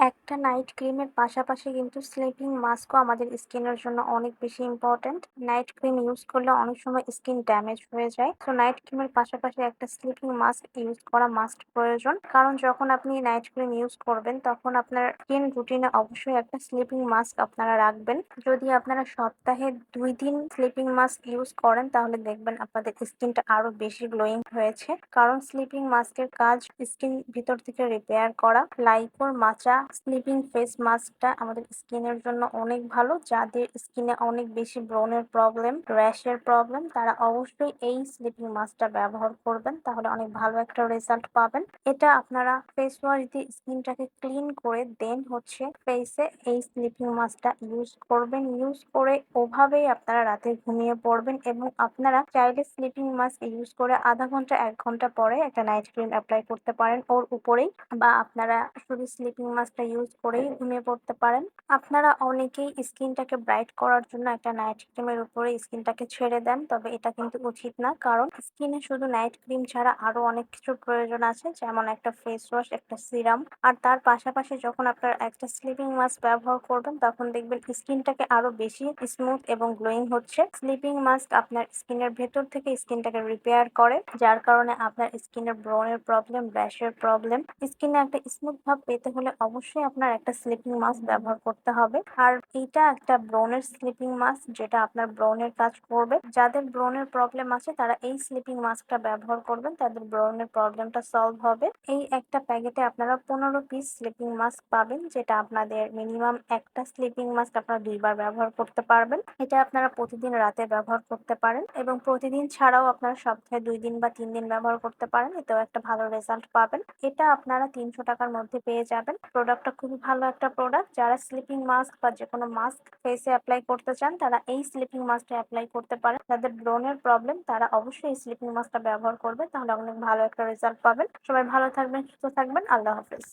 একটা নাইট ক্রিমের পাশাপাশি কিন্তু স্লিপিং মাস্কও আমাদের স্কিনের জন্য অনেক বেশি ইম্পর্ট্যান্ট নাইট ক্রিম ইউজ করলে অনেক সময় স্কিন ড্যামেজ হয়ে যায়। তো নাইট ক্রিমের পাশাপাশি একটা স্লিপিং মাস্ক ইউজ করা মাস্ট প্রয়োজন। কারণ যখন আপনি নাইট ক্রিম ইউজ করবেন, তখন আপনার স্কিন রুটিনে অবশ্যই একটা স্লিপিং মাস্ক আপনারা রাখবেন। যদি আপনারা সপ্তাহে দুই দিন স্লিপিং মাস্ক ইউজ করেন, তাহলে দেখবেন আপনাদের স্কিনটা আরও বেশি গ্লোয়িং হয়েছে। কারণ স্লিপিং মাস্কের কাজ স্কিন ভিতর থেকে রিপেয়ার করা। লাইকোর মাচা স্লিপিং ফেস মাস্কটা আমাদের স্কিনের জন্য অনেক ভালো। যাদের স্কিনে অনেক বেশি ব্রণের প্রবলেম র্যাশের প্রবলেম তারা অবশ্যই এই স্লিপিং মাস্কটা ব্যবহার করবেন, তাহলে অনেক ভালো একটা রেজাল্ট পাবেন। এটা আপনারা ফেস ওয়াশ দিয়ে স্কিনটাকে ক্লিন করে দেন হচ্ছে ফেসে এই স্লিপিং মাস্কটা ইউজ করবেন। ইউজ করে ওভাবেই আপনারা রাতে ঘুমিয়ে পড়বেন এবং আপনারা চাইলে স্লিপিং মাস্ক ইউজ করে আধা ঘণ্টা, এক ঘণ্টা পরে একটা নাইট ক্রিম অ্যাপ্লাই করতে পারেন। ওর উপরেই বা আপনারা শুধু স্লিপিং মাস্কটা ইউজ করেই ঘুমিয়ে পড়তে পারেন। আপনারা অনেকেই স্কিনটাকে ব্রাইট করার জন্য একটা নাইট ক্রিমের উপরে স্কিনটাকে ছেড়ে দেন, তবে এটা কিন্তু উচিত না। কারণ স্কিনে শুধু নাইট ক্রিম ছাড়া আরও অনেক কিছুর প্রয়োজন আছে, যেমন একটা ফেস ওয়াশ একটা সিরাম আর তার পাশাপাশি যখন আপনার একটা স্লিপিং মাস্ক ব্যবহার করবেন, তখন দেখবেন স্কিনটাকে আরও বেশি স্মুথ এবং গ্লোয়িং হচ্ছে। স্লিপিং মাস্ক আপনার স্কিনের ভেতর থেকে স্কিনটাকে রিপেয়ার করে, যার কারণে আপনার স্কিনের ব্রনের প্রবলেম র্যাশের প্রবলেম স্কিনে একটা স্মুথ ভাব পেতে হলে অবশ্যই আপনার একটা স্লিপিং মাস্ক ব্যবহার করতে হবে। আর এইটা একটা ব্রনের স্লিপিং মাস্ক যেটা আপনার ব্রনের কাজ করবে। যাদের ব্রনের প্রবলেম আছে, তারা এই স্লিপিং মাস্কটা ব্যবহার করবেন। তাদের ব্রনের প্রবলেমটা সলভ হবে। এই একটা প্যাকেটে আপনারা পনেরো পিস স্লিপিং মাস্ক পাবেন, যেটা আপনাদের মিনিমাম একটা স্লিপিং মাস্ক আপনারা দুইবার ব্যবহার করতে পারবেন। এটা আপনারা প্রতিদিন রাতে ব্যবহার করতে পারেন এবং প্রতিদিন ছাড়াও আপনারা সপ্তাহে দুই দিন বা তিন দিন ব্যবহার করতে পারেন। এতেও একটা ভালো রেজাল্ট পাবেন। এটা আপনারা তিনশো টাকার মধ্যে পেয়ে যাবেন। প্রোডাক্টটা খুবই ভালো একটা প্রোডাক্ট যারা স্লিপিং মাস্ক বা যে কোনো মাস্ক ফেসে অ্যাপ্লাই করতে চান, তারা এই স্লিপিং মাস্কটা অ্যাপ্লাই করতে পারে যাদের ব্রনের প্রবলেম তারা অবশ্যই এই স্লিপিং মাস্কটা ব্যবহার করবে, তাহলে অনেক ভালো একটা রেজাল্ট পাবেন। সবাই ভালো থাকবেন, সুস্থ থাকবেন। আল্লাহ হাফেজ।